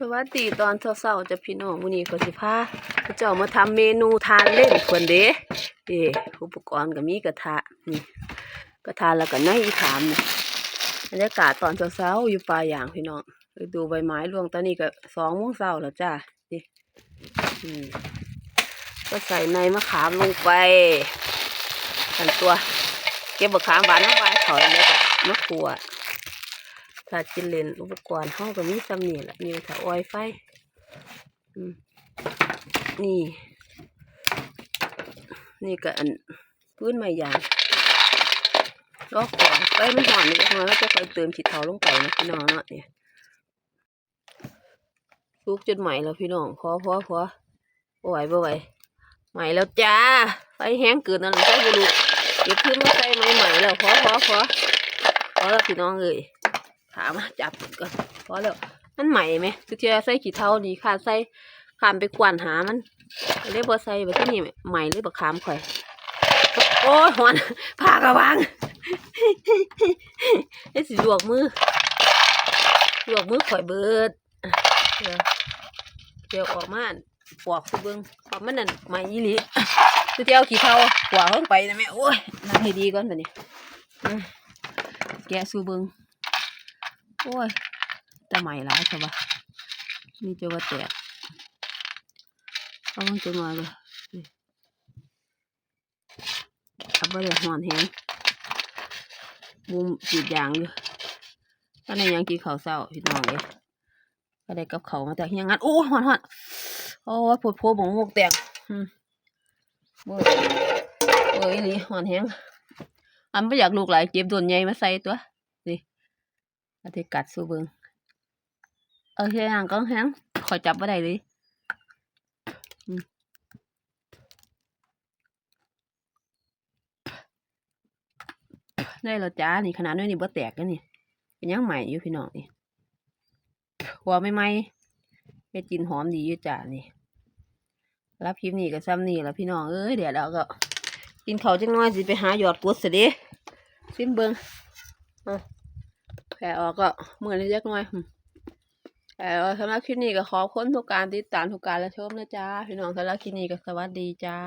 สวัสดีตอนเช้าๆจะพี่น้องวันนี้ก็สิพาเจ้ามาทำเมนูทานเล่นเพิ่นเด้เด้อุปกรณ์ก็มีกระทะนี่กระทะแล้วก็ในอีขามนี่บรรยากาศตอนเช้าๆอยู่ป่าอย่างพี่น้องดูใบไม้ร่วงตอนนี้ก็สองโมงเช้าแล้วจ้านี่อืมก็ใส่ในมะขามลงไปกันตัว เก็บมะขามหวานน้ำลายถอยแล้วก็มะขวดาจินเลนอุปกรณ์ห้องก็มีซ้ำนี่แหละมีถ้าออยไฟนี่ นี่ก็อันพื้นไม้ยางลอกก่อนไฟมันหอนนิดหน่อยแล้วจะคอยเติมขีดเทาลงไปนะพี่น้องเนาะเนี่ยลุกจนใหม่แล้วพี่น้องพอพอพอบ่ไหวบ่ไหวใหม่แล้วจ้าไฟแห้งเกินนั่นใส่บุรุษเก็บขึ้นมาใส่ไม้ใหม่แล้วพอพอพอพอแล้วพี่น้องเอ้ย ถามจับก่อนพอแล้วมันใหม่ไหมคือเทียใส่ขี้เท่าดีค่ะใส่ขามไปกวนหามันเรียกว่าใส่แบบที่นี่ใหม่หรือบักขามข่อยโอ้ยหอนพากระวังไอ้สิลวกมือลวกมือข่อยเบิดเดี๋ยวออกมานปอกสุเบิงเพราะมันนั่นใหม่ยี่ลีคือเที่ยขี้เท่าปอกลงไปนะแม่โอ้ยนั่งให้ดีก่อนแบบนี้แกะสูเบิง โอ้ยแต่ใหม่หลายใช่ปะนี่จะว่าแตกเอามันจะมาเลยนี่เอาไปเลยหอนแหงมุมจีดยางอยู่ก็ในยังกินข้าวเศร้าพี่น้องเลยก็ได้กับเขามาแต่ยังงั้นโอ้หอนหอนโอ้ยปวดโพบงมกแตกอืมเบื่อเบื่ออีหลีหอนแหงอันไม่อยากลูกหลายเก็บโดนใหญ่มาใส่ตัว อาทิกัดสู้เบิงเออเฮียงก็แฮงขอยจับว่าได้เลยได้แล้วจ้า นี่ขนาดนี้นี่บ่แตกกันนี่ เป็นยังใหม่อยู่พี่น้องนี่หัวไม่ไหมเฮ็ดกินหอมดีอยู่จ้านี่ รับพิมพ์นี่ก็ซ้ำนี่แล้วพี่น้องเอ้ยเดี๋ยวเราก็ กินเขาจังน้อยสิไปหาหยอดกดสิเด้ซิมเบิงอะ แต่ออกก็เหมือนเล็กน้อยแต่สำหรับคลิปนี้ก็ขอบคุณทุกการติดตามทุกการและชมนะจ้าพี่น้องสำหรับคลิปนี้ก็สวัสดีจ้า